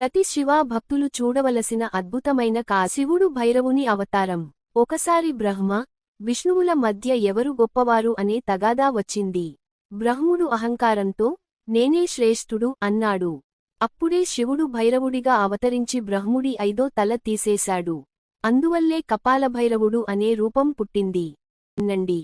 ప్రతి శివ భక్తులు చూడవలసిన అద్భుతమైన కా శివుడు భైరవుని అవతారం. ఒకసారి బ్రహ్మ విష్ణువుల మధ్య ఎవరు గొప్పవారు అనే తగాదా వచ్చింది. బ్రహ్ముడు అహంకారంతో నేనే శ్రేష్ఠుడు అన్నాడు. అప్పుడే శివుడు భైరవుడిగా అవతరించి బ్రహ్ముడి ఐదో తల తీసేశాడు. అందువల్లే కపాలభైరవుడు అనే రూపం పుట్టింది. నండి.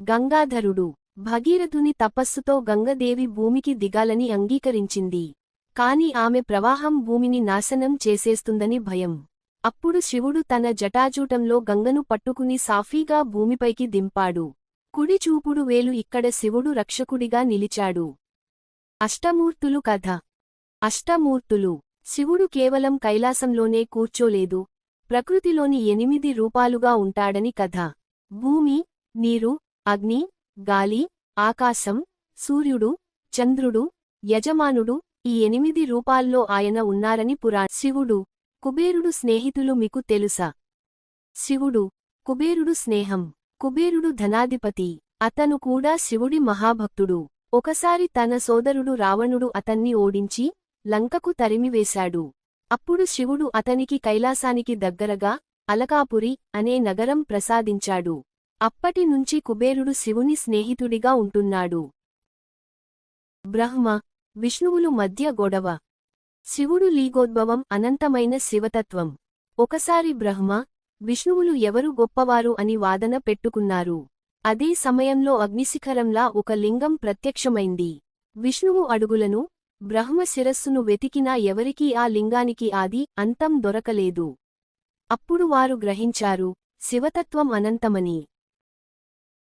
గంగాధరుడు. భగీరథుని తపస్సుతో గంగదేవి భూమికి దిగాలని అంగీకరించింది. కాని ఆమె ప్రవాహం భూమిని నాశనం చేసేస్తుందని భయం. అప్పుడు శివుడు తన జటాజూటంలో గంగను పట్టుకుని సాఫీగా భూమిపైకి దింపాడు. కుడి చూపుడు వేలు ఇక్కడ శివుడు రక్షకుడిగా నిలిచాడు. అష్టమూర్తులు కథ. అష్టమూర్తులు. శివుడు కేవలం కైలాసంలోనే కూర్చోలేదు. ప్రకృతిలోని ఎనిమిది రూపాలుగా ఉంటాడని కథ. భూమి నీరు అగ్ని గాలి ఆకాశం సూర్యుడు చంద్రుడు యజమానుడు ఈ ఎనిమిది రూపాల్లో ఆయన ఉన్నారని పురా శివుడు కుబేరుడు స్నేహితులు మీకు తెలుసా? శివుడు కుబేరుడు స్నేహం. కుబేరుడు ధనాధిపతి. అతను కూడా శివుడి మహాభక్తుడు. ఒకసారి తన సోదరుడు రావణుడు అతన్ని ఓడించి లంకకు తరిమివేశాడు. అప్పుడు శివుడు అతనికి కైలాసానికి దగ్గరగా అలకాపురి అనే నగరం ప్రసాదించాడు. అప్పటి నుంచి కుబేరుడు శివుని స్నేహితుడిగా ఉంటున్నాడు. బ్రహ్మ విష్ణువులు మధ్య గొడవ. శివుడు లీగోద్భవం అనంతమైన శివతత్వం. ఒకసారి బ్రహ్మ విష్ణువులు ఎవరు గొప్పవారు అని వాదన పెట్టుకున్నారు. అదే సమయంలో అగ్నిశిఖరంలా ఒక లింగం ప్రత్యక్షమైంది. విష్ణువు అడుగులను బ్రహ్మ శిరస్సును వెతికినా ఎవరికీ ఆ లింగానికి ఆది అంతం దొరకలేదు. అప్పుడు వారు గ్రహించారు శివతత్వం అనంతమని.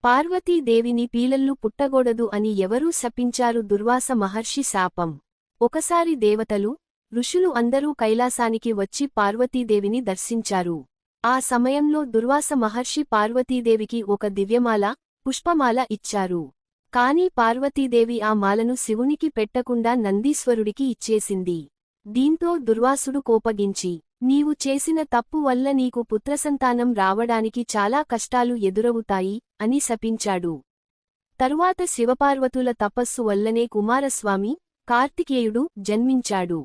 పార్వతీదేవిని పీలల్లు పుట్టగూడదు అని ఎవరూ శపించారు దుర్వాస మహర్షి శాపం. ఒకసారి దేవతలు ఋషులు అందరూ కైలాసానికి వచ్చి పార్వతీదేవిని దర్శించారు. ఆ సమయంలో దుర్వాస మహర్షి పార్వతీదేవికి ఒక దివ్యమాల పుష్పమాల ఇచ్చారు. కాని పార్వతీదేవి ఆ మాలను శివునికి పెట్టకుండా నందీశ్వరుడికి ఇచ్చేసింది. దీంతో దుర్వాసుడు కోపగించి నీవు చేసిన తప్పు వల్ల నీకు పుత్రసంతానం రావడానికి చాలా కష్టాలు ఎదురవుతాయి అని శపించాడు. తరువాత శివపార్వతుల తపస్సు వల్లనే కుమారస్వామి కార్తికేయుడు జన్మించాడు.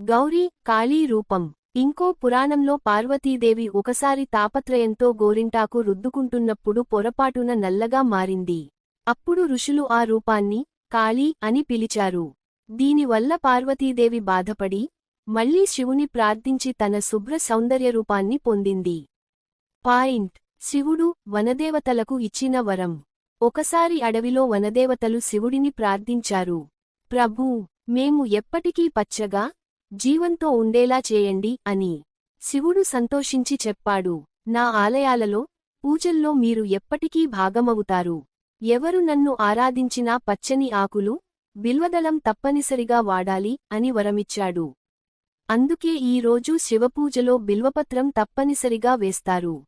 గౌరీ కాళీ రూపం. ఇంకో పురాణంలో పార్వతీదేవి ఒకసారి తాపత్రయంతో గోరింటాకు రుద్దుకుంటున్నప్పుడు పొరపాటున నల్లగా మారింది. అప్పుడు ఋషులు ఆ రూపాన్ని కాళీ అని పిలిచారు. దీనివల్ల పార్వతీదేవి బాధపడి మళ్ళీ శివుని ప్రార్థించి తన శుభ్ర సౌందర్య రూపాన్ని పొందింది. పాయింట్. శివుడు వనదేవతలకు ఇచ్చిన వరం. ఒకసారి అడవిలో వనదేవతలు శివుడిని ప్రార్థించారు. ప్రభూ మేము ఎప్పటికీ పచ్చగా జీవంతో ఉండేలా చేయండి అని శివుడు సంతోషించి చెప్పాడు. నా ఆలయాలలో పూజల్లో మీరు ఎప్పటికీ భాగమవుతారు. ఎవరు నన్ను ఆరాధించినా పచ్చని ఆకులు బిల్వదళం తప్పనిసరిగా వాడాలి అని వరమిచ్చాడు. అందుకే ఈ రోజు శివపూజలో బిల్వపత్రం తప్పనిసరిగా వేస్తారు.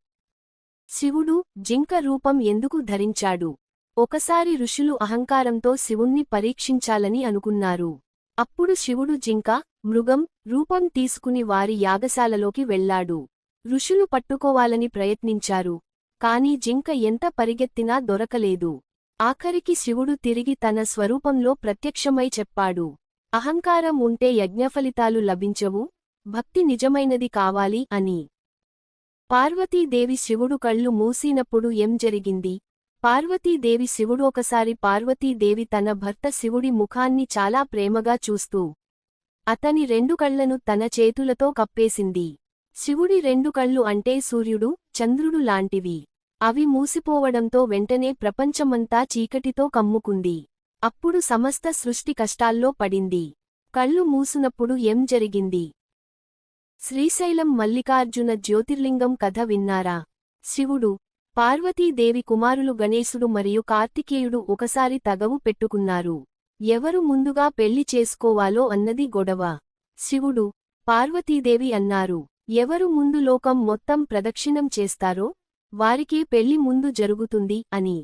శివుడు జింక రూపం ఎందుకు ధరించాడు? ఒకసారి ఋషులు అహంకారంతో శివుణ్ణి పరీక్షించాలని అనుకున్నారు. అప్పుడు శివుడు జింక మృగం రూపం తీసుకుని వారి యాగశాలలోకి వెళ్ళాడు ఋషులు పట్టుకోవాలని ప్రయత్నించారు. కాని జింక ఎంత పరిగెత్తినా దొరకలేదు. ఆఖరికి శివుడు తిరిగి తన స్వరూపంలో ప్రత్యక్షమై చెప్పాడు. అహంకారం ఉంటే యజ్ఞఫలితాలు లభించవు భక్తి నిజమైనది కావాలి అని. పార్వతీదేవి శివుడు కళ్ళు మూసినప్పుడు ఏం జరిగింది? పార్వతీదేవి శివుడు ఒకసారి పార్వతీదేవి తన భర్త శివుడి ముఖాన్ని చాలా ప్రేమగా చూస్తూ అతని రెండు కళ్ళను తన చేతులతో కప్పేసింది. శివుడి రెండు కళ్ళు అంటే సూర్యుడు చంద్రుడు లాంటివి. అవి మూసిపోవడంతో వెంటనే ప్రపంచమంతా చీకటితో కమ్ముకుంది. అప్పుడు సమస్త సృష్టి కష్టాల్లో పడింది. కళ్ళు మూసునప్పుడు ఏం జరిగింది? శ్రీశైలం మల్లికార్జున జ్యోతిర్లింగం కథ విన్నారా? శివుడు పార్వతీదేవి కుమారులు గణేశుడు మరియు కార్తికేయుడు ఒకసారి తగవు పెట్టుకున్నారు. ఎవరు ముందుగా పెళ్ళి చేసుకోవాలో అన్నది గొడవ. శివుడు పార్వతీదేవి అన్నారు ఎవరు ముందు లోకం మొత్తం ప్రదక్షిణం చేస్తారో వారికే పెళ్ళి ముందు జరుగుతుంది అని.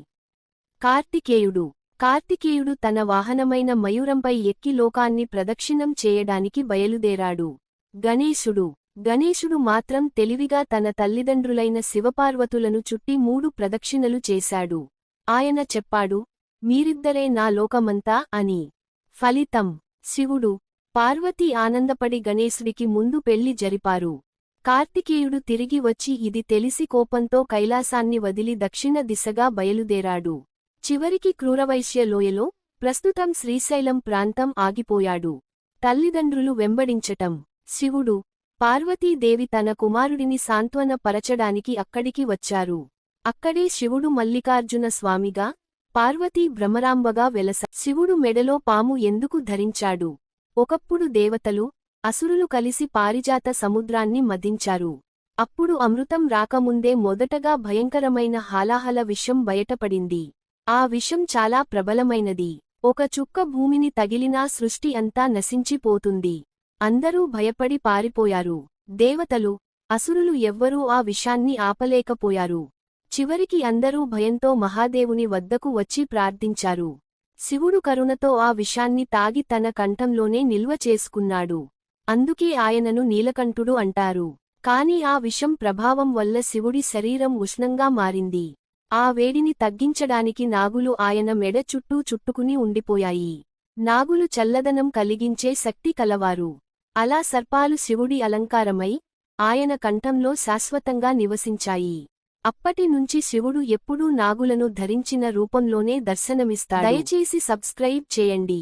కార్తికేయుడు కార్తికేయుడు తన వాహనమైన మయూరంపై ఎక్కి లోకాన్ని ప్రదక్షిణం చేయడానికి బయలుదేరాడు. గణేశుడు. గణేశుడు మాత్రం తెలివిగా తన తల్లిదండ్రులైన శివపార్వతులను చుట్టి మూడు ప్రదక్షిణలు చేశాడు. ఆయన చెప్పాడు మీరిద్దరే నా లోకమంతా అని. ఫలితం. శివుడు. పార్వతీ ఆనందపడి గణేశుడికి ముందు పెళ్ళి జరిపారు. కార్తికేయుడు తిరిగి వచ్చి ఇది తెలిసి కోపంతో కైలాసాన్ని వదిలి దక్షిణ దిశగా బయలుదేరాడు. చివరికి క్రూరవైశ్య లోయలో ప్రస్తుతం శ్రీశైలం ప్రాంతం ఆగిపోయాడు. తల్లిదండ్రులు వెంబడించటం శివుడు పార్వతీదేవి తన కుమారుడిని సాంత్వన పరచడానికి అక్కడికి వచ్చారు. అక్కడే శివుడు మల్లికార్జున స్వామిగా పార్వతీ భ్రమరాంబగా వెలస శివుడు మెడలో పాము ఎందుకు ధరించాడు? ఒకప్పుడు దేవతలు అసురులు కలిసి పారిజాత సముద్రాన్ని మదించారు. అప్పుడు అమృతం రాకముందే మొదటగా భయంకరమైన హాలాహల విషం బయటపడింది. ఆ విషం చాలా ప్రబలమైనది. ఒక చుక్క భూమిని తగిలినా సృష్టి అంతా నశించిపోతుంది. అందరూ భయపడి పారిపోయారు. దేవతలు అసురులు ఎవ్వరూ ఆ విషాన్ని ఆపలేకపోయారు. చివరికి అందరూ భయంతో మహాదేవుని వద్దకు వచ్చి ప్రార్థించారు. శివుడు కరుణతో ఆ విషాన్ని తాగి తన కంఠంలోనే నిల్వ చేసుకున్నాడు. అందుకే ఆయనను నీలకంఠుడు అంటారు. కాని ఆ విషం ప్రభావం వల్ల శివుడి శరీరం ఉష్ణంగా మారింది. ఆ వేడిని తగ్గించడానికి నాగులు ఆయన మెడ చుట్టూ చుట్టుకుని ఉండిపోయాయి. నాగులు చల్లదనం కలిగించే శక్తి కలవారు. అలా సర్పాలు శివుడి అలంకారమై ఆయన కంఠంలో శాశ్వతంగా నివసించాయి. అప్పటి నుంచి శివుడు ఎప్పుడూ నాగులను ధరించిన రూపంలోనే దర్శనమిస్తాడు. దయచేసి సబ్స్క్రైబ్ చేయండి.